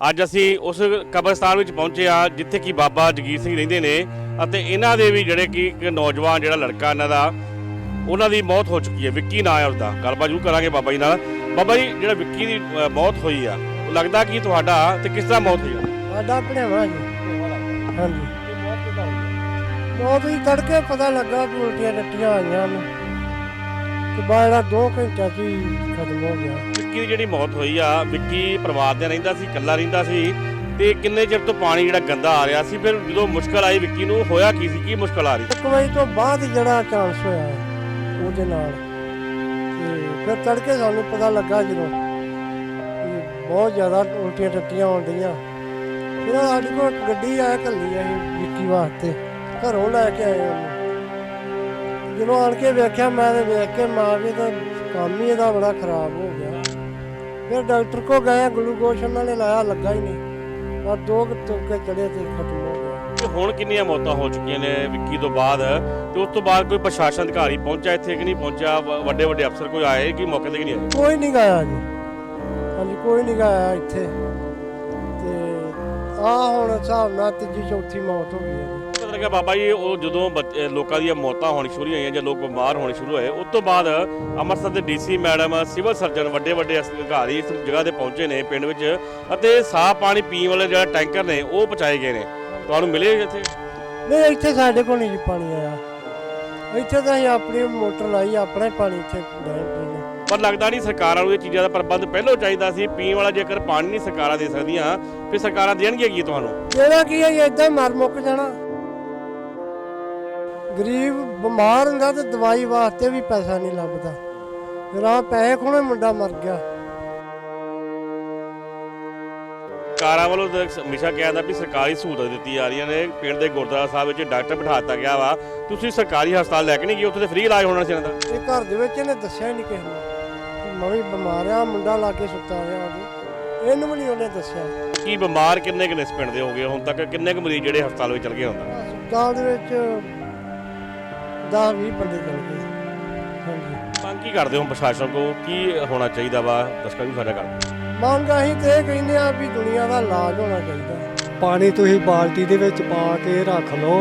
ਅੱਜ ਅਸੀਂ ਉਸ ਕਬਰਸਤਾਨ ਵਿੱਚ ਪਹੁੰਚੇ ਆ ਜਿੱਥੇ ਕਿ ਬਾਬਾ ਜਗੀਰ ਸਿੰਘ ਰਹਿੰਦੇ ਨੇ ਅਤੇ ਇਹਨਾਂ ਦੇ ਵੀ ਜਿਹੜੇ ਕਿ ਇੱਕ ਨੌਜਵਾਨ ਜਿਹੜਾ ਲੜਕਾ ਇਹਨਾਂ ਦਾ ਉਹਨਾਂ ਦੀ ਮੌਤ ਹੋ ਚੁੱਕੀ ਹੈ। ਵਿੱਕੀ ਨਾਂ ਹੈ ਉਸਦਾ। ਗੱਲਬਾਤ ਜ਼ਰੂਰ ਕਰਾਂਗੇ ਬਾਬਾ ਜੀ ਨਾਲ। ਬਾਬਾ ਜੀ ਜਿਹੜਾ ਵਿੱਕੀ ਦੀ ਅ, ਮੌਤ ਹੋਈ ਆ ਉਹ ਲੱਗਦਾ ਕਿ ਤੁਹਾਡਾ ਤੇ ਕਿਸ ਤਰ੍ਹਾਂ ਮੌਤ ਹੋਈ ਆ? ਸਾਡਾ ਭਣੇਵਾ ਜੀ। ਹਾਂਜੀ। ਬਹੁਤ ਹੀ ਤੜਕੇ ਪਤਾ ਲੱਗਾ ਵੀ ਉਲਟੀਆਂ ਟੱਟੀਆਂ ਆਈਆਂ ਨੂੰ। ਤੇ ਬਾਅਦ ਦੋ ਘੰਟਿਆਂ 'ਚ ਹੀ ਖਤਮ ਹੋ ਗਿਆ। ਵਿੱਕੀ ਦੀ ਜਿਹੜੀ ਮੌਤ ਹੋਈ ਆ ਵਿੱਕੀ ਪਰਿਵਾਰ ਦੇ ਰਹਿੰਦਾ ਸੀ ਇਕੱਲਾ ਰਹਿੰਦਾ ਸੀ ਤੇ ਕਿੰਨੇ ਚਿਰ ਤੋਂ ਪਾਣੀ ਜਿਹੜਾ ਗੰਦਾ ਆ ਰਿਹਾ ਸੀ ਫਿਰ ਜਦੋਂ ਮੁਸ਼ਕਲ ਆਈ ਵਿੱਕੀ ਨੂੰ ਹੋਇਆ ਕੀ ਸੀ ਕੀ ਮੁਸ਼ਕਲ ਆ ਰਹੀ ਇੱਕ ਵਜੇ ਤੋਂ ਬਾਅਦ ਜਿਹੜਾ ਚਾਂਸ ਹੋਇਆ ਹੈ, ਉਹਦੇ ਨਾਲ। ਤੇ ਫਿਰ ਤੜਕੇ ਸਾਨੂੰ ਪਤਾ ਲੱਗਾ ਜਦੋਂ ਵੀ ਬਹੁਤ ਜ਼ਿਆਦਾ ਉਲਟੀਆਂ ਟੱਟੀਆਂ ਆਉਣ ਡੀਆਂ ਫਿਰ ਸਾਡੇ ਕੋਲ ਇੱਕ ਗੱਡੀ ਆਇਆ ਕੱਲੀ ਅਸੀਂ ਵਿੱਕੀ ਵਾਸਤੇ। ਘਰੋਂ ਲੈ ਕੇ ਆਏ ਉਹਨੂੰ। ਜਦੋਂ ਆਣ ਕੇ ਵੇਖਿਆ ਮੈਂ ਤੇ ਵੇਖ ਕੇ ਮਾਂ ਵੀ ਤਾਂ ਕੰਮ ਹੀ ਇਹਦਾ ਬੜਾ ਖਰਾਬ ਹੋ ਗਿਆ। ਫਿਰ ਡਾਕਟਰ ਕੋ ਗਏ ਗਲੂਕੋਸ਼ ਉਹਨਾਂ ਨੇ ਲਾਇਆ ਲੱਗਾ ਹੀ ਨਹੀਂ। ਪਰ ਦੋ ਕੁ ਤੁੱਕੇ ਚੜੇ ਤੇ ਖਤਮ ਹੋ ਗਿਆ ਤੇ ਹੁਣ ਕਿੰਨੀਆਂ ਮੌਤਾਂ ਹੋ ਚੁੱਕੀਆਂ ਨੇ ਵਿੱਕੀ ਤੋਂ ਬਾਅਦ? ਤੇ ਉਸ ਤੋਂ ਬਾਅਦ ਕੋਈ ਪ੍ਰਸ਼ਾਸਨ ਅਧਿਕਾਰੀ ਪਹੁੰਚਿਆ ਇੱਥੇ ਕਿ ਨਹੀਂ ਪਹੁੰਚਿਆ? ਵੱਡੇ ਵੱਡੇ ਅਫਸਰ ਕੋਈ ਆਏ ਕਿ ਮੌਕੇ ਤੇ ਕਿ ਨਹੀਂ ਆਏ? ਕੋਈ ਨਹੀਂ ਗਾਇਆ ਜੀ। ਹਾਂਜੀ ਕੋਈ ਨਹੀਂ ਗਾਇਆ ਇੱਥੇ। ਤੇ ਆ ਹੁਣ ਹਿਸਾਬ ਨਾਲ ਤੀਜੀ ਚੌਥੀ ਮੌਤ ਹੋ ਗਈ ਹੈ। ਲੱਗਾ ਬਾਬਾ ਜੀ ਉਹ ਜਦੋਂ ਲੋਕਾਂ ਦੀਆਂ ਮੌਤਾਂ ਹੋਣੀ ਸ਼ੁਰੂ ਹੋਈਆਂ ਜਾਂ ਲੋਕ ਬਿਮਾਰ ਹੋਣੇ ਸ਼ੁਰੂ ਹੋਏ ਉਸ ਤੋਂ ਬਾਅਦ ਅੰਮ੍ਰਿਤਸਰ ਦੇ ਡੀਸੀ ਮੈਡਮ ਸਿਵਲ ਸਰਜਨ ਵੱਡੇ ਵੱਡੇ ਅਧਿਕਾਰੀ ਇਸ ਜਗ੍ਹਾ ਤੇ ਪਹੁੰਚੇ ਨੇ ਪਿੰਡ ਵਿੱਚ ਅਤੇ ਸਾਫ਼ ਪਾਣੀ ਪੀਣ ਵਾਲੇ ਜਿਹੜਾ ਟੈਂਕਰ ਨੇ ਉਹ ਪਹੁੰਚਾਏ ਗਏ ਨੇ। ਤੁਹਾਨੂੰ ਮਿਲੇ ਇੱਥੇ? ਨਹੀਂ ਇੱਥੇ ਸਾਡੇ ਕੋਲ ਨਹੀਂ ਪਾਣੀ ਆਇਆ। ਇੱਥੇ ਤਾਂ ਅਸੀਂ ਆਪਣੀ ਮੋਟਰ ਲਾਈ ਆਪਣਾ ਪਾਣੀ ਇੱਥੇ ਪਰ ਲੱਗਦਾ ਨਹੀਂ ਸਰਕਾਰਾਂ ਨੂੰ ਇਹ ਚੀਜ਼ਾਂ ਦਾ ਪ੍ਰਬੰਧ ਪਹਿਲਾਂ ਚਾਹੀਦਾ ਸੀ। ਪੀਣ ਵਾਲਾ ਜੇਕਰ ਪਾਣੀ ਨਹੀਂ ਸਰਕਾਰਾਂ ਦੇ ਸਕਦੀਆਂ ਫਿਰ ਸਰਕਾਰਾਂ ਦੇਣਗੀਆਂ ਕੀ ਤੁਹਾਨੂੰ? ਜਿਹੜਾ ਕੀ ਹੈ ਇਦਾਂ ਮਰ ਮੁੱਕ ਜਾਣਾ। ਗਰੀਬ ਬਿਮਾਰ ਹੁੰਦਾ ਤੇ ਦਵਾਈ ਵਾਸਤੇ ਵੀ ਪੈਸਾ ਨਹੀਂ ਲੱਭਦਾ। ਫਿਰ ਆ ਪੈਸੇ ਖੋਣੇ ਮੁੰਡਾ ਮਰ ਗਿਆ। ਸਰਕਾਰਾਂ ਵੱਲੋਂ ਤਾਂ ਹਮੇਸ਼ਾ ਕਿਹਾ ਜਾਂਦਾ ਵੀ ਸਰਕਾਰੀ ਸਹੂਲਤਾਂ ਦਿੱਤੀ ਜਾ ਰਹੀਆਂ ਨੇ। ਪਿੰਡ ਦੇ ਗੁਰਦੁਆਰਾ ਸਾਹਿਬ ਵਿੱਚ ਡਾਕਟਰ ਬਿਠਾ ਦਿੱਤਾ ਗਿਆ ਵਾ। ਤੁਸੀਂ ਸਰਕਾਰੀ ਹਸਪਤਾਲ ਲੈ ਕੇ ਨਹੀਂ ਗਏ? ਉੱਥੇ ਤੇ ਫ੍ਰੀ ਇਲਾਜ ਹੋਣਾ ਸੀ ਇਹਨਾਂ ਦਾ। ਇਹ ਘਰ ਦੇ ਵਿੱਚ ਇਹਨੇ ਦੱਸਿਆ ਹੀ ਨਹੀਂ ਕਿਸੇ ਨੂੰ ਕਿ ਮੈਂ ਵੀ ਬਿਮਾਰ ਆ ਮੁੰਡਾ ਲਾਗੇ ਸੁੱਤਾ ਰਿਹਾ ਉਹਦੇ। ਇਹਨੂੰ ਵੀ ਨਹੀਂ ਉਹਨੇ ਦੱਸਿਆ। ਕੀ ਬਿਮਾਰ ਕਿੰਨੇ ਕਿੰਨੇ ਇਸ ਪਿੰਡ ਦੇ ਹੋ ਗਏ? ਹੁਣ ਤੱਕ ਕਿੰਨੇ ਕੁ ਮਰੀਜ਼ ਜਿਹੜੇ ਹਸਪਤਾਲ ਵਿੱਚ ਚਲ ਗਏ ਹੁੰਦਾ ਹਸਪਤਾਲ ਦੇ ਵਿੱਚ 10 20 ਬੰਦੇ ਚਲ ਗਏ। ਹਾਂਜੀ। ਮੰਗ ਕੀ ਕਰਦੇ ਹੋ ਪ੍ਰਸ਼ਾਸਨ ਕੋ ਕੀ ਹੋਣਾ ਚਾਹੀਦਾ ਵਾ? ਦਸਕਾ ਵੀ ਸਾਡਾ ਕਰ ਮੰਗ ਅਸੀਂ ਤੇ ਇਹ ਕਹਿੰਦੇ ਆ ਵੀ ਦੁਨੀਆ ਦਾ ਇਲਾਜ ਹੋਣਾ ਚਾਹੀਦਾ। ਪਾਣੀ ਤੁਸੀਂ ਬਾਲਟੀ ਦੇ ਵਿੱਚ ਪਾ ਕੇ ਰੱਖ ਲਓ।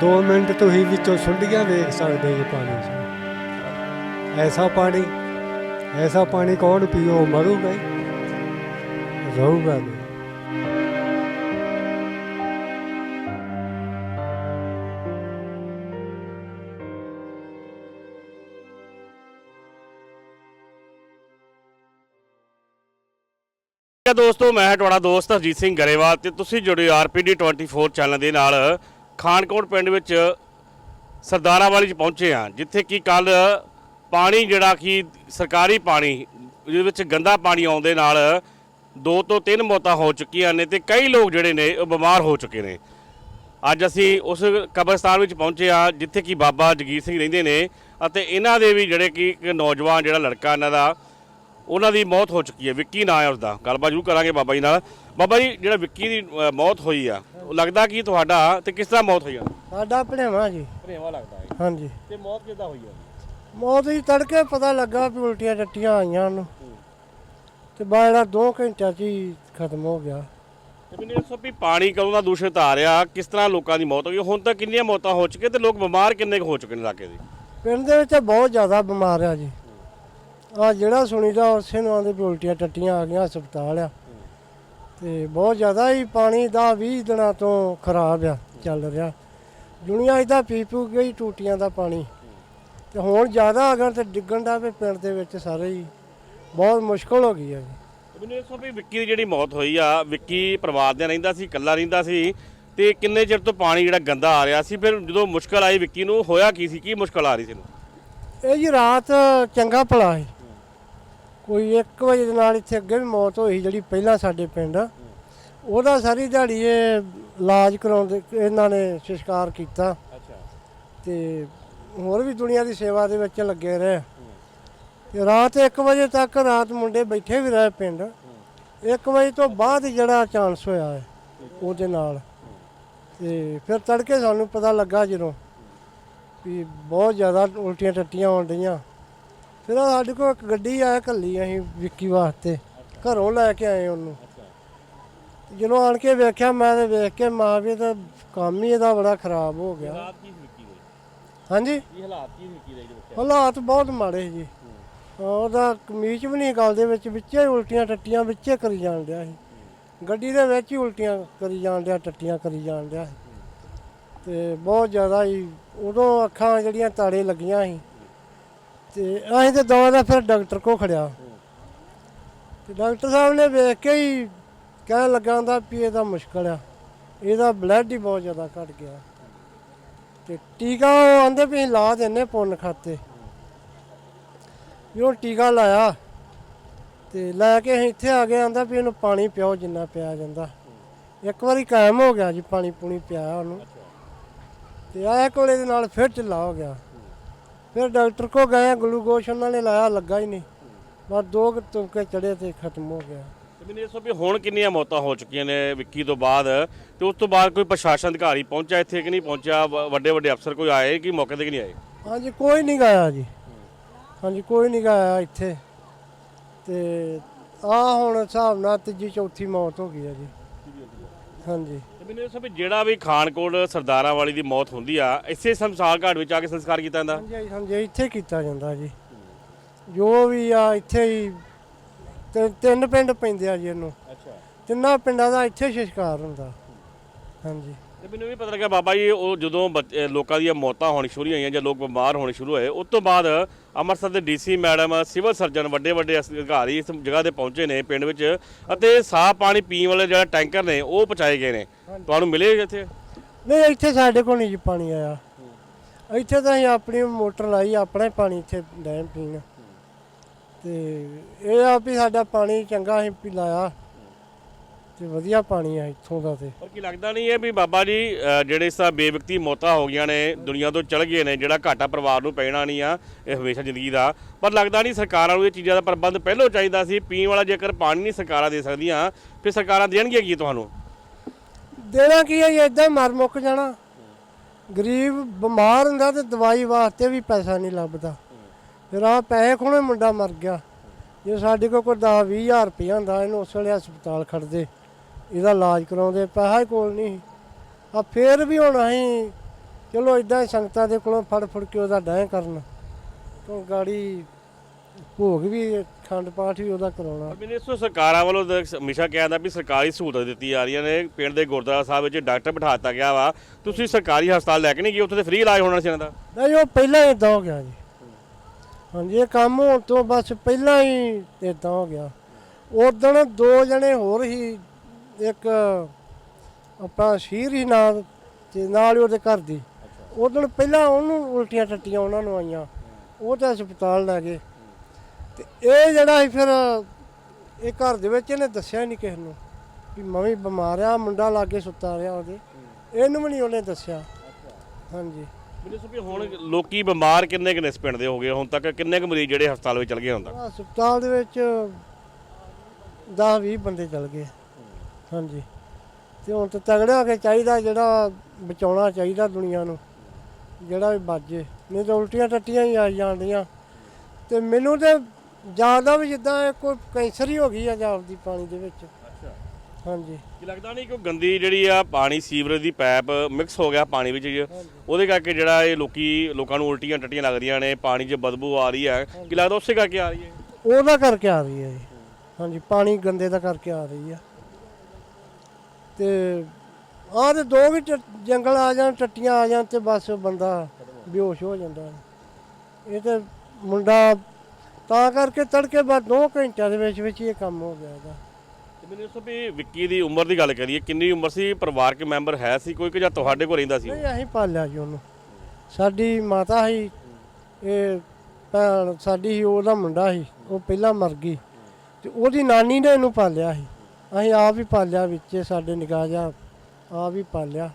2 ਮਿੰਟ ਤੁਸੀਂ ਵਿੱਚੋਂ ਸੁੰਡੀਆਂ ਵੇਖ ਸਕਦੇ ਜੀ ਪਾਣੀ। 'ਚ ਐਸਾ ਪਾਣੀ ਐਸਾ ਪਾਣੀ ਕੌਣ ਪੀਓ ਮਰੂਗਾ ਹੀ। ਰਹੂਗਾ ਨਹੀਂ। ਨਮਸਕਾਰ ਦੋਸਤੋ, ਮੈਂ ਤੁਹਾਡਾ ਦੋਸਤ ਹਰਜੀਤ ਸਿੰਘ ਗਰੇਵਾਲ ਤੇ ਤੁਸੀਂ ਜੁੜੇ ਹੋ ਆਰਪੀਡੀ 24 ਚੈਨਲ ਦੇ ਨਾਲ। ਖਾਨਕੋਟ ਪਿੰਡ ਵਿੱਚ ਸਰਦਾਰਾਂ ਵਾਲੀ ਚ ਪਹੁੰਚੇ ਆ ਜਿੱਥੇ ਕਿ ਕੱਲ ਪਾਣੀ ਜਿਹੜਾ ਕਿ ਸਰਕਾਰੀ ਪਾਣੀ, ਜਿਹਦੇ ਵਿੱਚ ਗੰਦਾ ਪਾਣੀ ਆਉਣ ਦੇ ਨਾਲ ਦੋ ਤੋਂ ਤਿੰਨ ਮੌਤਾਂ ਹੋ ਚੁੱਕੀਆਂ ਨੇ ਤੇ ਕਈ ਲੋਕ ਜਿਹੜੇ ਨੇ ਉਹ ਬਿਮਾਰ ਹੋ ਚੁੱਕੇ ਨੇ। ਅੱਜ ਅਸੀਂ ਉਸ ਕਬਰਸਤਾਨ ਵਿੱਚ ਪਹੁੰਚੇ ਆ ਜਿੱਥੇ ਕਿ ਬਾਬਾ ਜਗੀਰ ਸਿੰਘ ਰਹਿੰਦੇ ਨੇ ਅਤੇ ਇਹਨਾਂ ਦੇ ਵੀ ਜਿਹੜੇ ਕਿ ਇੱਕ ਨੌਜਵਾਨ ਜਿਹੜਾ ਲੜਕਾ ਇਹਨਾਂ ਦਾ ਉਹਨਾਂ ਦੀ ਮੌਤ ਹੋ ਚੁੱਕੀ ਹੈ। ਵਿੱਕੀ ਨਾਂ ਹੈ ਉਸਦਾ। ਗੱਲਬਾਤ ਜ਼ਰੂਰ ਕਰਾਂਗੇ ਬਾਬਾ ਜੀ ਨਾਲ। ਬਾਬਾ ਜੀ ਜਿਹੜਾ ਵਿੱਕੀ ਦੀ ਅ, ਮੌਤ ਹੋਈ ਆ ਉਹ ਲੱਗਦਾ ਕਿ ਤੁਹਾਡਾ ਤੇ ਕਿਸ ਤਰ੍ਹਾਂ ਮੌਤ ਹੋਈ ਆ? ਸਾਡਾ ਭਣੇਵਾ ਜੀ। ਭਰੇਵਾ ਲੱਗਦਾ ਹੈ। ਹਾਂਜੀ। ਤੇ ਮੌਤ ਕਿੱਦਾਂ ਹੋਈ ਆ? ਮੌਤ ਹੀ ਤੜਕੇ ਪਤਾ ਲੱਗਾ ਵੀ ਉਲਟੀਆਂ ਟੱਟੀਆਂ ਆਈਆਂ ਉਹਨੂੰ। ਤੇ ਬਾਅਦ ਦੋ ਘੰਟਿਆਂ 'ਚ ਹੀ ਖਤਮ ਹੋ ਗਿਆ। ਤੇ ਮੈਨੂੰ ਇਹ ਦੱਸੋ ਵੀ ਪਾਣੀ ਕਦੋਂ ਦਾ ਦੂਸ਼ਿਤ ਆ ਰਿਹਾ ਕਿਸ ਤਰ੍ਹਾਂ ਲੋਕਾਂ ਦੀ ਮੌਤ ਹੋ ਗਈ? ਹੁਣ ਤੱਕ ਕਿੰਨੀਆਂ ਮੌਤਾਂ ਹੋ ਚੁੱਕੀਆਂ ਤੇ ਲੋਕ ਬਿਮਾਰ ਕਿੰਨੇ ਕੁ ਹੋ ਚੁੱਕੇ ਨੇ ਇਲਾਕੇ ਦੇ? ਪਿੰਡ ਦੇ ਵਿੱਚ ਬਹੁਤ ਜ਼ਿਆਦਾ ਬਿਮਾਰ ਆ ਜੀ। ਆ ਜਿਹੜਾ ਸੁਣੀਦਾ ਉਸੇ ਨੂੰ ਆਂਦੇ ਵੀ ਉਲਟੀਆਂ ਟੱਟੀਆਂ ਆ ਗਈਆਂ ਹਸਪਤਾਲ ਆ। ਤੇ ਬਹੁਤ ਜ਼ਿਆਦਾ ਹੀ ਪਾਣੀ ਦਾ 20 ਦਿਨਾਂ ਤੋਂ ਖਰਾਬ ਆ ਚੱਲ ਰਿਹਾ। ਦੁਨੀਆ ਇਹਦਾ ਪੀ ਪੂ ਗਈ ਟੂਟੀਆਂ ਦਾ ਪਾਣੀ। ਤੇ ਹੁਣ ਜ਼ਿਆਦਾ ਅਗਰ ਤੇ ਡਿੱਗਣ ਦਾ ਵੀ ਪਿੰਡ ਦੇ ਵਿੱਚ ਸਾਰੇ ਹੀ ਬਹੁਤ ਮੁਸ਼ਕਲ ਹੋ ਗਈ ਆ ਜੀ। ਮੈਨੂੰ ਇਹ ਦੱਸੋ ਵੀ ਵਿੱਕੀ ਦੀ ਜਿਹੜੀ ਮੌਤ ਹੋਈ ਆ ਵਿੱਕੀ ਪਰਿਵਾਰ ਦੇ ਰਹਿੰਦਾ ਸੀ ਇਕੱਲਾ ਰਹਿੰਦਾ ਸੀ ਤੇ ਕਿੰਨੇ ਚਿਰ ਤੋਂ ਪਾਣੀ ਜਿਹੜਾ ਗੰਦਾ ਆ ਰਿਹਾ ਸੀ? ਫਿਰ ਜਦੋਂ ਮੁਸ਼ਕਲ ਆਈ ਵਿੱਕੀ ਨੂੰ ਹੋਇਆ ਕੀ ਸੀ? ਕੀ ਮੁਸ਼ਕਲ ਆ ਰਹੀ ਸੀ ਇਹਨੂੰ? ਇਹ ਜੀ ਰਾਤ ਚੰਗਾ ਭਲਾ ਸੀ। ਕੋਈ 1 ਵਜੇ ਦੇ ਨਾਲ ਇੱਥੇ ਅੱਗੇ ਵੀ ਮੌਤ ਹੋਈ ਜਿਹੜੀ ਪਹਿਲਾਂ ਸਾਡੇ ਪਿੰਡ। ਉਹਦਾ ਸਾਰੀ ਦਿਹਾੜੀ ਇਹ ਇਲਾਜ ਕਰਾਉਂਦੇ ਇਹਨਾਂ ਨੇ ਸੰਸਕਾਰ ਕੀਤਾ। ਅੱਛਾ। ਤੇ ਹੋਰ ਵੀ ਦੁਨੀਆ ਦੀ ਸੇਵਾ ਦੇ ਵਿੱਚ ਲੱਗੇ ਰਹੇ। ਤੇ ਰਾਤ 1 ਵਜੇ ਤੱਕ ਰਾਤ ਮੁੰਡੇ ਬੈਠੇ ਵੀ ਰਹੇ ਪਿੰਡ। 1 ਵਜੇ ਤੋਂ ਬਾਅਦ ਜਿਹੜਾ ਚਾਂਸ ਹੋਇਆ ਹੈ ਉਹਦੇ ਨਾਲ। ਤੇ ਫਿਰ ਤੜਕੇ ਸਾਨੂੰ ਪਤਾ ਲੱਗਾ ਜਦੋਂ ਵੀ ਬਹੁਤ ਜ਼ਿਆਦਾ ਉਲਟੀਆਂ ਟੱਟੀਆਂ ਆਉਣ ਡਈਆਂ। ਫਿਰ ਆਹ ਸਾਡੇ ਕੋਲ ਇੱਕ ਗੱਡੀ ਆਇਆ ਕੱਲੀ ਅਸੀਂ ਵਿੱਕੀ ਵਾਸਤੇ। ਘਰੋਂ ਲੈ ਕੇ ਆਏ ਉਹਨੂੰ। ਤੇ ਜਦੋਂ ਆਣ ਕੇ ਵੇਖਿਆ ਮੈਂ ਤੇ ਵੇਖ ਕੇ ਮਾਂ ਵੀ ਤਾਂ ਕੰਮ ਹੀ ਇਹਦਾ ਬੜਾ ਖਰਾਬ ਹੋ ਗਿਆ। ਹਾਲਾਤ ਕੀ ਸੀ ਵਿੱਕੀ ਦੇ? ਹਾਂਜੀ? ਕੀ ਹਾਲਾਤ ਕੀ ਸੀ ਵਿੱਕੀ ਦੇ ਜਿਹੜੇ ਹਾਲਾਤ ਬਹੁਤ ਮਾੜੇ ਸੀ ਜੀ। ਹਾਂ, ਉਹਦਾ ਕਮੀਜ਼ ਵੀ ਨਹੀਂ ਗਲ ਦੇ ਵਿੱਚ ਵਿੱਚੇ ਉਲਟੀਆਂ ਟੱਟੀਆਂ ਵਿੱਚੇ ਕਰੀ ਜਾਣ ਡਿਆ ਸੀ। ਗੱਡੀ ਦੇ ਵਿੱਚ ਹੀ ਉਲਟੀਆਂ ਕਰੀ ਜਾਣ ਡਿਆ ਟੱਟੀਆਂ ਕਰੀ ਜਾਣ ਡਿਆ ਸੀ। ਤੇ ਬਹੁਤ ਜ਼ਿਆਦਾ ਹੀ ਉਦੋਂ ਅੱਖਾਂ ਜਿਹੜੀਆਂ ਤਾੜੇ ਲੱਗੀਆਂ ਸੀ। ਤੇ ਅਸੀਂ ਤੇ ਦਵਾ ਦਾ ਫਿਰ ਡਾਕਟਰ ਕੋ ਖੜਿਆ। ਤੇ ਡਾਕਟਰ ਸਾਹਿਬ ਨੇ ਵੇਖ ਕੇ ਹੀ ਕਹਿਣ ਲੱਗਾ ਹੁੰਦਾ ਵੀ ਇਹਦਾ ਮੁਸ਼ਕਲ ਆ, ਇਹਦਾ ਬਲੱਡ ਹੀ ਬਹੁਤ ਜ਼ਿਆਦਾ ਘਟ ਗਿਆ। ਤੇ ਟੀਕਾ ਉਹ ਆਂਦੇ ਵੀ ਅਸੀਂ ਲਾ ਦਿੰਨੇ ਪੁੰਨ ਖਾਤੇ। ਵੀ ਉਹ ਟੀਕਾ ਲਾਇਆ ਤੇ ਲੈ ਕੇ ਅਸੀਂ ਇੱਥੇ ਆ ਗਏ, ਆਂਦਾ ਵੀ ਇਹਨੂੰ ਪਾਣੀ ਪਿਓ ਜਿੰਨਾ ਪਿਆ ਜਾਂਦਾ। ਇੱਕ ਵਾਰੀ ਕਾਇਮ ਹੋ ਗਿਆ ਜੀ, ਪਾਣੀ ਪੂਣੀ ਪਿਆ ਉਹਨੂੰ। ਤੇ ਆਇਆ ਕੋਲੇ ਦੇ ਨਾਲ ਫਿਰ ਢਿੱਲਾ ਹੋ ਗਿਆ। ਫਿਰ ਡਾਕਟਰ ਕੋ ਗਏ ਗਲੂਕੋਸ਼ ਉਹਨਾਂ ਨੇ ਲਾਇਆ ਲੱਗਾ ਹੀ ਨਹੀਂ। ਬਸ ਦੋ ਕੁ ਤੁਮਕੇ ਚੜੇ ਤੇ ਖਤਮ ਹੋ ਗਿਆ। ਤੇ ਮੈਨੂੰ ਇਹ ਦੱਸੋ ਵੀ ਹੁਣ ਕਿੰਨੀਆਂ ਮੌਤਾਂ ਹੋ ਚੁੱਕੀਆਂ ਨੇ ਵਿੱਕੀ ਤੋਂ ਬਾਅਦ ਤੇ ਉਸ ਤੋਂ ਬਾਅਦ ਕੋਈ ਪ੍ਰਸ਼ਾਸਨ ਅਧਿਕਾਰੀ ਪਹੁੰਚਿਆ ਇੱਥੇ ਕਿ ਨਹੀਂ ਪਹੁੰਚਿਆ? ਵੱਡੇ ਵੱਡੇ ਅਫਸਰ ਕੋਈ ਆਏ ਕਿ ਮੌਕੇ ਤੇ ਕਿ ਨਹੀਂ ਆਏ? ਹਾਂਜੀ ਕੋਈ ਨਹੀਂ ਗਾਇਆ ਜੀ। ਹਾਂਜੀ ਕੋਈ ਨਹੀਂ ਗਾਇਆ ਇੱਥੇ। ਤੇ ਆ ਹੁਣ ਹਿਸਾਬ ਨਾਲ ਤੀਜੀ ਚੌਥੀ ਮੌਤ ਹੋ ਗਈ ਆ ਜੀ। ਹਾਂਜੀ। ਦੱਸੋ ਵੀ ਜਿਹੜਾ ਵੀ ਖਾਨਕੋਟ ਸਰਦਾਰਾਂ ਵਾਲੀ ਦੀ ਮੌਤ ਹੁੰਦੀ ਆ ਇਸੇ ਸੰਸਾਰ ਘਾਟ ਵਿੱਚ ਆ ਕੇ ਸੰਸਕਾਰ ਕੀਤਾ ਜਾਂਦਾ? ਹਾਂਜੀ ਹਾਂਜੀ ਇੱਥੇ ਕੀਤਾ ਜਾਂਦਾ ਜੀ। ਜੋ ਵੀ ਆ ਇੱਥੇ ਹੀ ਤਿੰਨ ਪਿੰਡ ਪੈਂਦੇ ਆ ਜੀ ਇਹਨੂੰ। ਅੱਛਾ। ਤਿੰਨਾਂ ਪਿੰਡਾਂ ਦਾ ਇੱਥੇ ਸੰਸਕਾਰ ਹੁੰਦਾ। ਹਾਂਜੀ। ਤੇ ਮੈਨੂੰ ਵੀ ਪਤਾ ਲੱਗਾ ਬਾਬਾ ਜੀ ਉਹ ਜਦੋਂ ਲੋਕਾਂ ਦੀਆਂ ਮੌਤਾਂ ਹੋਣੀ ਸ਼ੁਰੂ ਹੋਈਆਂ ਜਾਂ ਲੋਕ ਬਿਮਾਰ ਹੋਣੇ ਸ਼ੁਰੂ ਹੋਏ ਉਸ ਤੋਂ ਬਾਅਦ ਅੰਮ੍ਰਿਤਸਰ ਦੇ ਡੀਸੀ ਮੈਡਮ ਸਿਵਲ ਸਰਜਨ ਵੱਡੇ ਵੱਡੇ ਅਧਿਕਾਰੀ ਇਸ ਜਗ੍ਹਾ ਤੇ ਪਹੁੰਚੇ ਨੇ ਪਿੰਡ ਵਿੱਚ ਅਤੇ ਸਾਫ਼ ਪਾਣੀ ਪੀਣ ਵਾਲੇ ਜਿਹੜਾ ਟੈਂਕਰ ਨੇ ਉਹ ਪਹੁੰਚਾਏ ਗਏ ਨੇ। ਤੁਹਾਨੂੰ ਮਿਲੇ ਇੱਥੇ? ਨਹੀਂ ਇੱਥੇ ਸਾਡੇ ਕੋਲ ਨਹੀਂ ਜੀ ਪਾਣੀ ਆਇਆ। ਇੱਥੇ ਤਾਂ ਅਸੀਂ ਆਪਣੀ ਮੋਟਰ ਲਾਈ ਆਪਣਾ ਪਾਣੀ ਇੱਥੇ ਡੈਮ ਪੀਣ। ਤੇ ਇਹ ਆ ਵੀ ਸਾਡਾ ਪਾਣੀ ਚੰਗਾ ਅਸੀਂ ਪੀ ਲਾਇਆ। ਤੇ ਵਧੀਆ ਪਾਣੀ ਆ ਇੱਥੋਂ ਦਾ ਤੇ। ਪਰ ਕੀ ਲੱਗਦਾ ਨਹੀਂ ਹੈ ਵੀ ਬਾਬਾ ਜੀ ਜਿਹੜੇ ਇਸ ਤਰ੍ਹਾਂ ਬੇਵਕਤੀ ਮੌਤਾਂ ਹੋ ਗਈਆਂ ਨੇ ਦੁਨੀਆ ਤੋਂ ਚਲ ਗਏ ਨੇ ਜਿਹੜਾ ਘਾਟਾ ਪਰਿਵਾਰ ਨੂੰ ਪੈਣਾ ਨਹੀਂ ਆ ਇਹ ਹਮੇਸ਼ਾ ਜ਼ਿੰਦਗੀ ਦਾ। ਪਰ ਲੱਗਦਾ ਨਹੀਂ ਸਰਕਾਰਾਂ ਨੂੰ ਇਹ ਚੀਜ਼ਾਂ ਦਾ ਪ੍ਰਬੰਧ ਪਹਿਲਾਂ ਚਾਹੀਦਾ ਸੀ ਪੀਣ ਵਾਲਾ ਜੇਕਰ ਪਾਣੀ ਨਹੀਂ ਸਰਕਾਰਾਂ ਦੇ ਸਕਦੀਆਂ ਫਿਰ ਸਰਕਾਰਾਂ ਦੇਣਗੀਆਂ ਕੀ ਤੁਹਾਨੂੰ? ਦੇਣਾ ਕੀ ਹੈ ਇਦਾਂ ਮਰ ਮੁੱਕ ਜਾਣਾ। ਗਰੀਬ ਬਿਮਾਰ ਹੁੰਦਾ ਤੇ ਦਵਾਈ ਵਾਸਤੇ ਵੀ ਪੈਸਾ ਨਹੀਂ ਲੱਭਦਾ। ਫਿਰ ਆ ਪੈਸੇ ਖੋਣੇ ਮੁੰਡਾ ਮਰ ਗਿਆ। ਜੇ ਸਾਡੇ ਕੋਲ ਕੋਈ 10 20000 ਰੁਪਇਆ ਹੁੰਦਾ ਇਹਨੂੰ ਉਸ ਵੇਲੇ ਹਸਪਤਾਲ ਖੜਦੇ ਇਹਦਾ ਇਲਾਜ ਕਰਾਉਂਦੇ ਪੈਸਾ ਹੀ ਕੋਲ ਨਹੀਂ। ਆ ਫੇਰ ਵੀ ਹੁਣ ਅਸੀਂ ਚਲੋ ਇਦਾਂ ਸੰਗਤਾਂ ਦੇ ਕੋਲੋਂ ਫੜ ਫੜ ਕੇ ਉਹਦਾ ਡੈਂ ਕਰਨ। ਤੋਂ ਗਾੜੀ ਭੋਗ ਵੀ ਖੰਡ ਪਾਠ ਵੀ ਉਹਦਾ ਕਰਾਉਣਾ। ਮੈਨੂੰ ਇਸ ਤੋਂ ਸਰਕਾਰਾਂ ਵੱਲੋਂ ਹਮੇਸ਼ਾ ਕਿਹਾ ਜਾਂਦਾ ਵੀ ਸਰਕਾਰੀ ਸਹੂਲਤਾਂ ਦਿੱਤੀ ਜਾ ਰਹੀਆਂ ਨੇ। ਪਿੰਡ ਦੇ ਗੁਰਦੁਆਰਾ ਸਾਹਿਬ ਵਿੱਚ ਡਾਕਟਰ ਬਿਠਾ ਦਿੱਤਾ ਗਿਆ ਵਾ। ਤੁਸੀਂ ਸਰਕਾਰੀ ਹਸਪਤਾਲ ਲੈ ਕੇ ਨਹੀਂ ਗਏ? ਉੱਥੇ ਤੇ ਫ੍ਰੀ ਇਲਾਜ ਹੋਣਾ ਸੀ ਇਹਨਾਂ ਦਾ। ਨਹੀਂ ਉਹ ਪਹਿਲਾਂ ਹੀ ਇਦਾਂ ਹੋ ਗਿਆ ਜੀ। ਹਾਂਜੀ ਇਹ ਕੰਮ ਹੋਣ ਤੋਂ ਬਸ ਪਹਿਲਾਂ ਹੀ ਇਦਾਂ ਹੋ ਗਿਆ। ਉਦੋਂ ਦੋ ਜਣੇ ਹੋਰ ਹੀ ਇੱਕ ਆਪਣਾ ਸ਼ੀਰ ਹੀ ਨਾਲ ਤੇ ਨਾਲ ਹੀ ਉਹਦੇ ਘਰ ਦੀ। ਉਦੋਂ ਪਹਿਲਾਂ ਉਹਨੂੰ ਉਲਟੀਆਂ ਟੱਟੀਆਂ ਉਹਨਾਂ ਨੂੰ ਆਈਆਂ। ਉਹ ਤਾਂ ਹਸਪਤਾਲ ਲੈ ਗਏ। ਤੇ ਇਹ ਜਿਹੜਾ ਸੀ ਫਿਰ ਇਹ ਘਰ ਦੇ ਵਿੱਚ ਇਹਨੇ ਦੱਸਿਆ ਨਹੀਂ ਕਿਸੇ ਨੂੰ ਵੀ ਮੈਂ ਵੀ ਬਿਮਾਰ ਆ ਮੁੰਡਾ ਲਾਗੇ ਸੁੱਤਾ ਰਿਹਾ ਉਹਦੇ। ਇਹਨੂੰ ਵੀ ਨਹੀਂ ਉਹਨੇ ਦੱਸਿਆ। ਹਾਂਜੀ। ਮੈਨੂੰ ਸੋ ਵੀ ਹੁਣ ਲੋਕੀ ਬਿਮਾਰ ਕਿੰਨੇ ਕਿੰਨੇ ਇਸ ਪਿੰਡ ਦੇ ਹੋ ਗਏ? ਹੁਣ ਤੱਕ ਕਿੰਨੇ ਕੁ ਮਰੀਜ਼ ਜਿਹੜੇ ਹਸਪਤਾਲ ਵਿੱਚ ਚਲ ਗਏ ਹੁਣ ਤੱਕ? ਹਸਪਤਾਲ ਦੇ ਵਿੱਚ 10 20 ਬੰਦੇ ਚਲ ਗਏ। ਹਾਂਜੀ। ਤੇ ਹੁਣ ਤੇ ਤਗੜੇ ਕੇ ਚਾਹੀਦਾ ਜਿਹੜਾ ਬਚਾਉਣਾ ਚਾਹੀਦਾ ਦੁਨੀਆ ਨੂੰ ਜਿਹੜਾ ਵੀ ਬਾਜੇ। ਨਹੀਂ ਤਾਂ ਉਲਟੀਆਂ ਟੱਟੀਆਂ ਹੀ ਆ ਜਾਂਦੀਆਂ। ਤੇ ਮੈਨੂੰ ਤੇ ਜ਼ਿਆਦਾ ਵੀ ਜਿੱਦਾਂ ਇਹ ਕੋਈ ਕੈਂਸਰ ਹੀ ਹੋ ਗਈ ਆ ਜਾਪਦੀ ਪਾਣੀ ਦੇ ਵਿੱਚ। ਅੱਛਾ। ਹਾਂਜੀ। ਕੀ ਲੱਗਦਾ ਨਹੀਂ ਕਿ ਉਹ ਗੰਦੀ ਜਿਹੜੀ ਆ ਪਾਣੀ ਸੀਵਰੇਜ ਦੀ ਪਾਈਪ ਮਿਕਸ ਹੋ ਗਿਆ ਪਾਣੀ ਵਿੱਚ ਜੀ। ਉਹਦੇ ਕਰਕੇ ਜਿਹੜਾ ਇਹ ਲੋਕੀ ਲੋਕਾਂ ਨੂੰ ਉਲਟੀਆਂ ਟੱਟੀਆਂ ਲੱਗਦੀਆਂ ਨੇ ਪਾਣੀ 'ਚ ਬਦਬੂ ਆ ਰਹੀ ਹੈ ਕੀ ਲੱਗਦਾ ਉਸੇ ਕਰਕੇ ਆ ਰਹੀ ਹੈ? ਉਹਦਾ ਕਰਕੇ ਆ ਰਹੀ ਹੈ ਜੀ। ਹਾਂਜੀ ਪਾਣੀ ਗੰਦੇ ਦਾ ਕਰਕੇ ਆ ਰਹੀ ਆ। ਤੇ ਆਹ ਤੇ ਦੋ ਵੀ ਟ- ਜੰਗਲ ਆ ਜਾਣ ਟੱਟੀਆਂ ਆ ਜਾਣ ਤੇ ਬਸ ਬੰਦਾ ਬੇਹੋਸ਼ ਹੋ ਜਾਂਦਾ ਇਹ ਤੇ ਮੁੰਡਾ ਤਾਂ ਕਰਕੇ ਤੜਕੇ ਬਾਅਦ 2 ਘੰਟਿਆਂ ਦੇ ਵਿੱਚ ਵਿੱਚ ਹੀ ਇਹ ਕੰਮ ਹੋ ਗਿਆ ਇਹਦਾ। ਤੇ ਮੈਨੂੰ ਦੱਸੋ ਵੀ ਵਿੱਕੀ ਦੀ ਉਮਰ ਦੀ ਗੱਲ ਕਰੀਏ ਕਿੰਨੀ ਉਮਰ ਸੀ? ਪਰਿਵਾਰਕ ਮੈਂਬਰ ਹੈ ਸੀ ਕੋਈ ਕਿ ਜਾਂ ਤੁਹਾਡੇ ਕੋਲ ਰਹਿੰਦਾ ਸੀ ਨਹੀਂ ਅਸੀਂ ਪਾਲਿਆ ਜੀ ਉਹਨੂੰ। ਸਾਡੀ ਮਾਤਾ ਸੀ ਇਹ ਭੈਣ ਸਾਡੀ ਸੀ ਉਹਦਾ ਮੁੰਡਾ ਸੀ ਉਹ ਪਹਿਲਾਂ ਮਰ ਗਈ। ਤੇ ਉਹਦੀ ਨਾਨੀ ਨੇ ਇਹਨੂੰ ਪਾਲਿਆ ਸੀ। ਅਸੀਂ ਆਪ ਹੀ ਪਾਲਿਆ ਵਿੱਚ ਸਾਡੇ ਨਿਗਾਹ ਜਾ ਆਪ ਹੀ ਪਾਲਿਆ।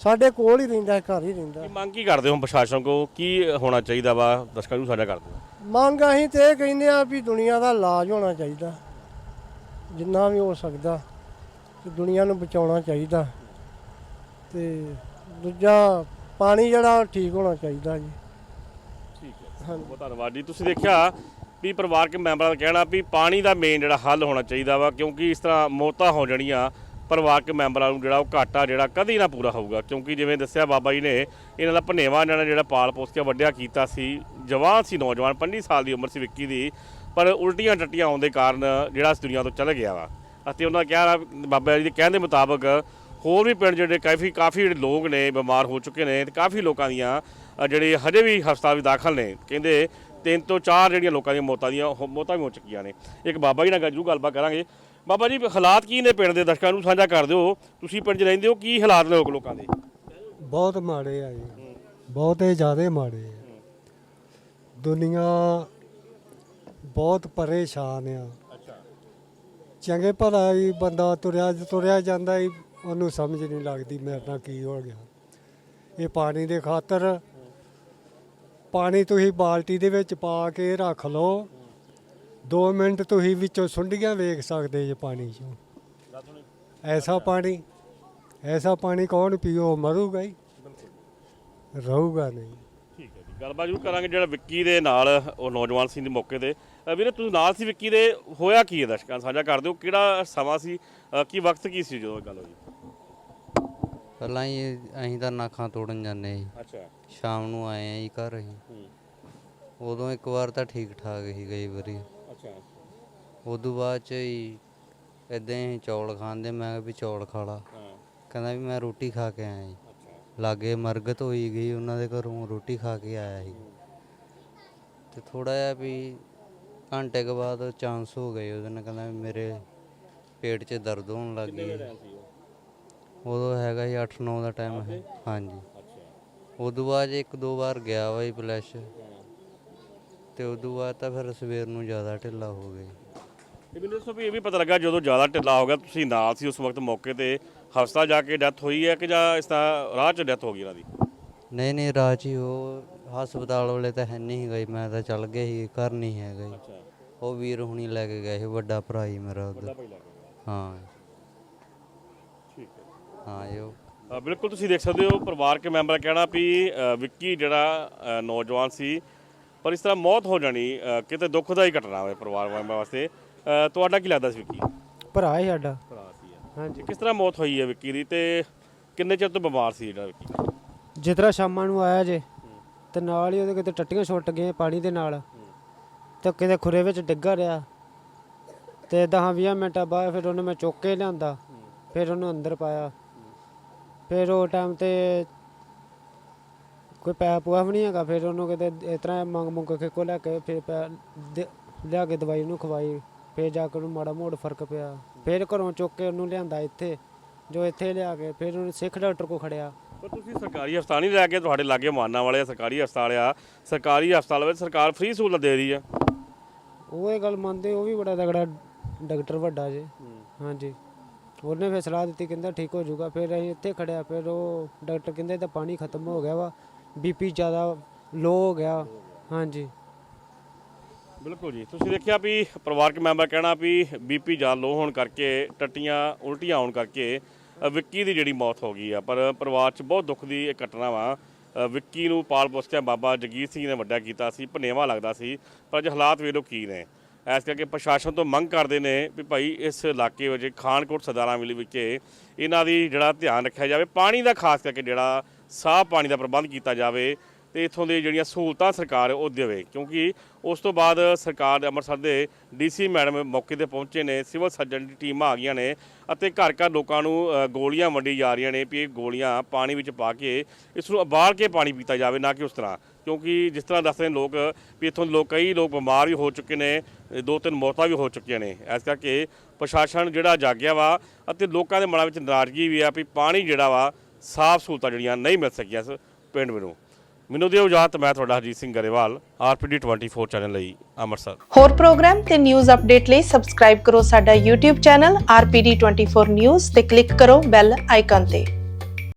ਸਾਡੇ ਕੋਲ ਹੀ ਰਹਿੰਦਾ ਘਰ ਹੀ ਰਹਿੰਦਾ। ਕੀ ਮੰਗ ਕੀ ਕਰਦੇ ਹੋ ਪ੍ਰਸ਼ਾਸਨ ਕੋ ਕੀ ਹੋਣਾ ਚਾਹੀਦਾ ਵਾ? ਦਰਸ਼ਕਾਂ ਨੂੰ ਸਾਡਾ ਕਰ ਦਿਓ ਮੰਗ ਅਸੀਂ ਤੇ ਇਹ ਕਹਿੰਦੇ ਆ ਵੀ ਦੁਨੀਆ ਦਾ ਇਲਾਜ ਹੋਣਾ ਚਾਹੀਦਾ। ਜਿੰਨਾ ਵੀ ਹੋ ਸਕਦਾ ਤੇ ਦੁਨੀਆ ਨੂੰ ਬਚਾਉਣਾ ਚਾਹੀਦਾ। ਤੇ ਦੂਜਾ ਪਾਣੀ ਜਿਹੜਾ ਉਹ ਠੀਕ ਹੋਣਾ ਚਾਹੀਦਾ ਜੀ। ਠੀਕ ਹੈ। ਬਹੁਤ ਧੰਨਵਾਦ ਜੀ। ਤੁਸੀਂ ਦੇਖਿਆ ਵੀ ਪਰਿਵਾਰਕ ਮੈਂਬਰਾਂ ਦਾ ਕਹਿਣਾ ਵੀ ਪਾਣੀ ਦਾ ਮੇਨ ਜਿਹੜਾ ਹੱਲ ਹੋਣਾ ਚਾਹੀਦਾ ਵਾ, ਕਿਉਂਕਿ ਇਸ ਤਰ੍ਹਾਂ ਮੌਤਾਂ ਹੋ ਜਾਣੀਆਂ ਪਰਿਵਾਰਕ ਮੈਂਬਰਾਂ ਨੂੰ, ਜਿਹੜਾ ਉਹ ਘਾਟਾ ਜਿਹੜਾ ਕਦੀ ਨਾ ਪੂਰਾ ਹੋਊਗਾ। ਕਿਉਂਕਿ ਜਿਵੇਂ ਦੱਸਿਆ ਬਾਬਾ ਜੀ ਨੇ, ਇਹਨਾਂ ਦਾ ਭਨੇਵਾ ਇਹਨਾਂ ਨੇ ਜਿਹੜਾ ਪਾਲ ਪੋਸ ਕੇ ਵੱਡਿਆ ਕੀਤਾ ਸੀ, ਜਵਾਨ ਸੀ ਨੌਜਵਾਨ 25 ਸਾਲ ਦੀ ਉਮਰ ਸੀ ਵਿੱਕੀ ਦੀ, ਪਰ ਉਲਟੀਆਂ ਟੱਟੀਆਂ ਆਉਣ ਦੇ ਕਾਰਨ ਜਿਹੜਾ ਇਸ ਦੁਨੀਆ ਤੋਂ ਚਲ ਗਿਆ ਵਾ। ਅਤੇ ਉਹਨਾਂ ਕਿਹਾ ਬਾਬਾ ਜੀ ਦੇ ਕਹਿਣ ਦੇ ਮੁਤਾਬਕ ਹੋਰ ਵੀ ਪਿੰਡ ਜਿਹੜੇ ਕਾਫੀ ਕਾਫੀ ਜਿਹੜੇ ਲੋਕ ਨੇ, ਬਿਮਾਰ ਹੋ ਚੁੱਕੇ ਨੇ, ਤੇ ਕਾਫੀ ਲੋਕਾਂ ਦੀਆਂ ਜਿਹੜੇ ਹਜੇ ਵੀ ਹਸਪਤਾਲ ਵਿੱਚ ਦਾਖਲ ਨੇ, ਕਹਿੰਦੇ ਤਿੰਨ ਤੋਂ ਚਾਰ ਜਿਹੜੀਆਂ ਲੋਕਾਂ ਦੀਆਂ ਮੌਤਾਂ ਦੀਆਂ ਹੋ- ਮੌਤਾਂ ਵੀ ਹੋ ਚੁੱਕੀਆਂ ਨੇ। ਇੱਕ ਬਾਬਾ ਜੀ ਨਾਲ ਜਰੂਰ ਗੱਲਬਾਤ ਕਰਾਂਗੇ। ਬਾਬਾ ਜੀ ਹਾਲਾਤ ਕੀ ਨੇ ਪਿੰਡ ਦੇ? ਦਰਸ਼ਕਾਂ ਨੂੰ ਸਾਂਝਾ ਕਰ ਦਿਓ। ਤੁਸੀਂ ਪਿੰਡ 'ਚ ਰਹਿੰਦੇ ਹੋ ਕੀ ਹਾਲਾਤ ਨੇ ਲੋਕ ਲੋਕਾਂ ਦੇ? ਬਹੁਤ ਮਾੜੇ ਆ ਜੀ। ਬਹੁਤੇ ਜ਼ਿਆਦੇ ਮਾੜੇ ਆ। ਦੁਨੀਆ ਬਹੁਤ ਪਰੇਸ਼ਾਨ ਆ। ਅੱਛਾ। ਚੰਗੇ ਭਲਾ ਹੀ ਬੰਦਾ ਤੁਰਿਆ ਤੁਰਿਆ ਜਾਂਦਾ ਹੀ ਉਹਨੂੰ ਸਮਝ ਨਹੀਂ ਲੱਗਦੀ ਮੇਰੇ ਨਾਲ ਕੀ ਹੋ ਗਿਆ। ਇਹ ਪਾਣੀ ਦੇ ਖਾਤਰ ਪਾਣੀ ਤੁਸੀਂ ਬਾਲਟੀ ਦੇ ਵਿੱਚ ਪਾ ਕੇ ਰੱਖ ਲਓ। 2 ਮਿੰਟ ਤੁਸੀਂ ਵਿੱਚੋਂ ਸੁੰਡੀਆਂ ਵੇਖ ਸਕਦੇ ਜੇ ਪਾਣੀ 'ਚੋਂ। ਐਸਾ ਪਾਣੀ ਐਸਾ ਪਾਣੀ ਕੌਣ ਪੀਓ ਮਰੂਗਾ ਹੀ। ਰਹੂਗਾ ਨਹੀਂ। ਠੀਕ ਹੈ ਜੀ ਗੱਲਬਾਤ ਜਰੂਰ ਕਰਾਂਗੇ ਜਿਹੜਾ ਵਿੱਕੀ ਦੇ ਨਾਲ ਉਹ ਨੌਜਵਾਨ ਸੀ ਦੇ ਮੌਕੇ ਤੇ। ਅ, ਵੀਰੇ ਤੁਸੀਂ ਨਾਲ ਸੀ ਵਿੱਕੀ ਦੇ ਹੋਇਆ ਕੀ ਹੈ ਦਰਸ਼ਕਾਂ ਨੂੰ ਸਾਂਝਾ ਕਰ ਦਿਓ ਕਿਹੜਾ ਸਮਾਂ ਸੀ ਅ, ਕੀ ਵਕਤ ਕੀ ਸੀ ਜਦੋਂ ਇਹ ਗੱਲ ਹੋਈ? ਪਹਿਲਾਂ ਹੀ ਅਸੀਂ ਤਾਂ ਨਾਖਾਂ ਤੋੜਨ ਜਾਂਦੇ ਸੀ। ਅੱਛਾ। ਸ਼ਾਮ ਨੂੰ ਆਏ ਆ ਜੀ ਘਰ ਅਸੀਂ। ਹੂੰ। ਉਦੋਂ ਇੱਕ ਵਾਰ ਤਾਂ ਠੀਕ ਠਾਕ ਸੀ ਕਈ ਵਾਰੀ। ਅੱਛਾ। ਉਦੋਂ ਬਾਅਦ ਚ ਹੀ ਇਦਾਂ ਹੀ ਚੌਲ ਖਾਂਦੇ ਮੈਂ ਕਿਹਾ ਵੀ ਚੌਲ ਖਾ ਲਾ। ਹਾਂ। ਕਹਿੰਦਾ ਵੀ ਮੈਂ ਰੋਟੀ ਖਾ ਕੇ ਆਇਆ ਜੀ। ਅੱਛਾ। ਲਾਗੇ ਮਰਗਤ ਹੋਈ ਗਈ ਉਹਨਾਂ ਦੇ ਘਰੋਂ ਰੋਟੀ ਖਾ ਕੇ ਆਇਆ ਸੀ। ਤੇ ਥੋੜਾ ਜਿਹਾ ਵੀ ਘੰਟੇ ਕੁ ਬਾਅਦ ਚਾਂਸ ਹੋ ਗਏ ਉਹਦੇ ਨਾਲ ਕਹਿੰਦਾ ਵੀ ਮੇਰੇ ਪੇਟ 'ਚ ਦਰਦ ਹੋਣ ਲੱਗ ਗਈ। ਸੀ? ਉਦੋਂ ਹੈਗਾ ਜੀ 8-9 ਦਾ ਟਾਈਮ ਹੈ ਹਾਂਜੀ। ਉਦੋਂ ਬਾਅਦ ਇੱਕ ਦੋ ਵਾਰ ਗਿਆ ਵਾ ਜੀ ਪਲੈਸ਼ ਤੇ ਉਦੋਂ ਬਾਅਦ ਤਾਂ ਫਿਰ ਸਵੇਰ ਨੂੰ ਜ਼ਿਆਦਾ ਢਿੱਲਾ ਹੋ ਗਏ ਇਹ ਮੈਨੂੰ ਦੱਸੋ ਵੀ ਇਹ ਵੀ ਪਤਾ ਲੱਗਾ ਜਦੋਂ ਜ਼ਿਆਦਾ ਢਿੱਲਾ ਹੋ ਗਿਆ ਤੁਸੀਂ ਨਾਲ ਸੀ ਉਸ ਵਕਤ ਮੌਕੇ ਤੇ ਹਸਪਤਾਲ ਜਾ ਕੇ ਡੈਥ ਹੋਈ ਹੈ ਕਿ ਜਾਂ ਇਸ ਤਰ੍ਹਾਂ ਰਾਹ 'ਚ ਡੈਥ ਹੋ ਗਈ ਇਹਨਾਂ ਦੀ? ਨਹੀਂ ਨਹੀਂ ਰਾਜ ਹੀ ਉਹ ਹਸਪਤਾਲ ਵਾਲੇ ਤਾਂ ਹੈ ਨਹੀਂ ਗਈ ਮੈਂ ਤਾਂ ਚੱਲ ਗਿਆ ਸੀ ਘਰ ਨਹੀਂ ਹੈਗਾ ਜੀ। ਉਹ ਵੀਰ ਹੁਣੀ ਲੈ ਕੇ ਗਏ ਸੀ ਵੱਡਾ ਭਰਾ ਹੀ ਮੇਰਾ ਉਹਦਾ ਗਿਆ। ਹਾਂ। ਹੈ ਜੀ ਉਹ ਅ, ਬਿਲਕੁਲ ਤੁਸੀਂ ਦੇਖ ਸਕਦੇ ਹੋ ਪਰਿਵਾਰਕ ਮੈਂਬਰ ਕਹਿਣਾ ਵੀ ਅ, ਵਿੱਕੀ ਜਿਹੜਾ ਅ, ਨੌਜਵਾਨ ਸੀ ਪਰ ਇਸ ਤਰ੍ਹਾਂ ਮੌਤ ਹੋ ਜਾਣੀ ਅ, ਕਿਤੇ ਦੁੱਖ ਦਾ ਹੀ ਘਟਨਾ ਹੋਵੇ ਪਰਿਵਾਰ ਮੈਂਬਰ ਵਾਸਤੇ। ਅ, ਤੁਹਾਡਾ ਕੀ ਲੱਗਦਾ ਸੀ ਵਿੱਕੀ? ਭਰਾ ਹੈ ਸਾਡਾ। ਭਰਾ ਸੀ ਹਾਂਜੀ। ਕਿਸ ਤਰ੍ਹਾਂ ਮੌਤ ਹੋਈ ਹੈ ਵਿੱਕੀ ਦੀ ਤੇ ਕਿੰਨੇ ਚਿਰ ਤੋਂ ਬਿਮਾਰ ਸੀ ਜਿਹੜਾ ਵਿੱਕੀ? ਜਿਸ ਤਰ੍ਹਾਂ ਸ਼ਾਮਾਂ ਨੂੰ ਆਇਆ ਜੇ ਤੇ ਨਾਲ ਹੀ ਉਹਦੇ ਕਿਤੇ ਟੱਟੀਆਂ ਛੁੱਟ ਗਈਆਂ ਪਾਣੀ ਦੇ ਨਾਲ। ਤੇ ਕਿਤੇ ਖੁਰੇ ਵਿੱਚ ਡਿੱਗਾ ਰਿਹਾ। ਤੇ 10-20 ਮਿੰਟਾਂ ਬਾਅਦ ਫਿਰ ਉਹਨੂੰ ਮੈਂ ਚੁੱਕ ਕੇ ਲਿਆਂਦਾ। ਫਿਰ ਉਹਨੂੰ ਅੰਦਰ ਪਾਇਆ। ਫਿਰ ਉਹ ਟਾਈਮ ਤੇ ਕੋਈ ਪੈ ਪੂਆ ਵੀ ਨਹੀਂ ਹੈਗਾ ਫਿਰ ਉਹਨੂੰ ਕਿਤੇ ਇਸ ਤਰ੍ਹਾਂ ਮੰਗ ਮੁੰਗ ਕੇ ਕੋ ਲੈ ਕੇ ਫਿਰ ਪੈ- ਦੇ- ਲਿਆ ਕੇ ਦਵਾਈ ਉਹਨੂੰ ਖਵਾਈ ਫਿਰ ਜਾ ਕੇ ਉਹਨੂੰ ਮਾੜਾ ਮੋੜ ਫ਼ਰਕ ਪਿਆ। ਫਿਰ ਘਰੋਂ ਚੁੱਕ ਕੇ ਉਹਨੂੰ ਲਿਆਂਦਾ ਇੱਥੇ ਜੋ ਇੱਥੇ ਲਿਆ ਕੇ ਫਿਰ ਉਹਨੂੰ ਸਿੱਖ ਡਾਕਟਰ ਕੋ ਖੜਿਆ। ਪਰ ਤੁਸੀਂ ਸਰਕਾਰੀ ਹਸਪਤਾਲ ਨਹੀਂ ਲੈ ਕੇ ਤੁਹਾਡੇ ਲਾਗੇ ਮਾਨਾ ਵਾਲੇ ਸਰਕਾਰੀ ਹਸਪਤਾਲ ਆ ਸਰਕਾਰੀ ਹਸਪਤਾਲ ਵਿੱਚ ਸਰਕਾਰ ਫ੍ਰੀ ਸਹੂਲਤ ਦੇ ਰਹੀ ਆ। ਉਹ ਇਹ ਗੱਲ ਮੰਨਦੇ ਉਹ ਵੀ ਬੜਾ ਤਗੜਾ ਡਾਕਟਰ ਵੱਡਾ ਜੇ। ਹਾਂਜੀ। ਉਹਨੇ ਫਿਰ ਸਲਾਹ ਦਿੱਤੀ, ਕਹਿੰਦਾ ਠੀਕ ਹੋ ਜਾਊਗਾ। ਫਿਰ ਅਸੀਂ ਇੱਥੇ ਖੜਿਆ, ਫਿਰ ਉਹ ਡਾਕਟਰ ਕਹਿੰਦੇ ਤਾਂ ਪਾਣੀ ਖਤਮ ਹੋ ਗਿਆ ਵਾ ਬੀਪੀ ਜ਼ਿਆਦਾ ਲੋ ਹੋ ਗਿਆ। ਹਾਂਜੀ। ਬਿਲਕੁਲ ਜੀ। ਤੁਸੀਂ ਦੇਖਿਆ ਵੀ ਪਰਿਵਾਰਕ ਮੈਂਬਰ ਕਹਿਣਾ ਵੀ ਬੀਪੀ ਜ਼ਿਆਦਾ ਲੋ ਹੋਣ ਕਰਕੇ, ਟੱਟੀਆਂ ਉਲਟੀਆਂ ਆਉਣ ਕਰਕੇ ਵਿੱਕੀ ਦੀ ਜਿਹੜੀ ਮੌਤ ਹੋ ਗਈ ਆ। ਪਰ ਪਰਿਵਾਰ 'ਚ ਬਹੁਤ ਦੁੱਖ ਦੀ ਇਹ ਘਟਨਾ ਵਾ। ਵਿੱਕੀ ਨੂੰ ਪਾਲ ਪੋਸ ਕੇ ਬਾਬਾ ਜਗੀਰ ਸਿੰਘ ਨੇ ਵੱਡਾ ਕੀਤਾ ਸੀ, ਭਨੇਵਾ ਲੱਗਦਾ ਸੀ। ਪਰ ਅੱਜ ਹਾਲਾਤ ਵੇਖੋ ਕੀ ਨੇ। ਇਸ ਕਰਕੇ ਪ੍ਰਸ਼ਾਸਨ ਤੋਂ ਮੰਗ ਕਰਦੇ ਨੇ ਵੀ ਭਾਈ ਇਸ ਇਲਾਕੇ ਵਿੱਚ ਖਾਨਕੋਟ ਸਦਾਰਾਂ ਮਿਲੀ ਵਿਖੇ ਇਹਨਾਂ ਦੀ ਜਿਹੜਾ ਧਿਆਨ ਰੱਖਿਆ ਜਾਵੇ, ਪਾਣੀ ਦਾ ਖਾਸ ਕਰਕੇ ਜਿਹੜਾ ਸਾਫ਼ ਪਾਣੀ ਦਾ ਪ੍ਰਬੰਧ ਕੀਤਾ ਜਾਵੇ ਤੇ ਇਥੋਂ ਦੀ ਜਿਹੜੀਆਂ ਸਹੂਲਤਾਂ ਸਰਕਾਰ ਉਹ ਦੇਵੇ। ਕਿਉਂਕਿ ਉਸ ਤੋਂ ਬਾਅਦ ਸਰਕਾਰ ਅੰਮ੍ਰਿਤਸਰ ਦੇ ਡੀਸੀ ਮੈਡਮ ਮੌਕੇ ਤੇ ਪਹੁੰਚੇ ਨੇ, ਸਿਵਲ ਸਰਜਨ ਦੀ ਟੀਮਾਂ ਆ ਗਈਆਂ ਨੇ ਅਤੇ ਘਰ ਘਰ ਲੋਕਾਂ ਨੂੰ ਗੋਲੀਆਂ ਵੰਡੀ ਜਾ ਰਹੀਆਂ ਨੇ ਵੀ ਇਹ ਗੋਲੀਆਂ ਪਾਣੀ ਵਿੱਚ ਪਾ ਕੇ ਇਸ ਨੂੰ ਉਬਾਲ ਕੇ ਪਾਣੀ ਪੀਤਾ ਜਾਵੇ ਨਾ ਕਿ ਉਸ ਤਰ੍ਹਾਂ। ਕਿਉਂਕਿ ਜਿਸ ਤਰ੍ਹਾਂ ਦੱਸਦੇ ਨੇ ਲੋਕ ਵੀ ਇੱਥੋਂ ਲੋਕ, ਕਈ ਲੋਕ ਬਿਮਾਰ ਵੀ ਹੋ ਚੁੱਕੇ ਨੇ ਦੋ ਤਿੰਨ ਮੌਤਾਂ ਵੀ ਹੋ ਚੁੱਕੀਆਂ ਨੇ। ਇਸ ਕਰਕੇ ਪ੍ਰਸ਼ਾਸਨ ਜਿਹੜਾ ਜਾਗਿਆ ਵਾ ਅਤੇ ਲੋਕਾਂ ਦੇ ਮਨਾਂ ਵਿੱਚ ਨਾਰਾਜ਼ਗੀ ਵੀ ਆ ਵੀ ਪਾਣੀ ਜਿਹੜਾ ਵਾ, ਸਾਫ਼ ਸਹੂਲਤਾਂ ਜਿਹੜੀਆਂ ਨਹੀਂ ਮਿਲ ਸਕੀਆਂ ਇਸ ਪਿੰਡ ਨੂੰ ਮੈਨੂੰ ਦਿਓ ਇਜਾਜ਼ਤ, ਮੈਂ ਤੁਹਾਡਾ ਹਰਜੀਤ ਸਿੰਘ ਗਰੇਵਾਲ, ਆਰਪੀਡੀ 24 ਚੈਨਲ ਲਈ ਅੰਮ੍ਰਿਤਸਰ। ਹੋਰ ਪ੍ਰੋਗਰਾਮ ਤੇ ਨਿਊਜ਼ ਅਪਡੇਟ ਲਈ ਸਬਸਕ੍ਰਾਈਬ ਕਰੋ ਸਾਡਾ YouTube ਚੈਨਲ RPD24 News ਤੇ ਕਲਿੱਕ ਕਰੋ ਬੈਲ ਆਈਕਨ ਤੇ।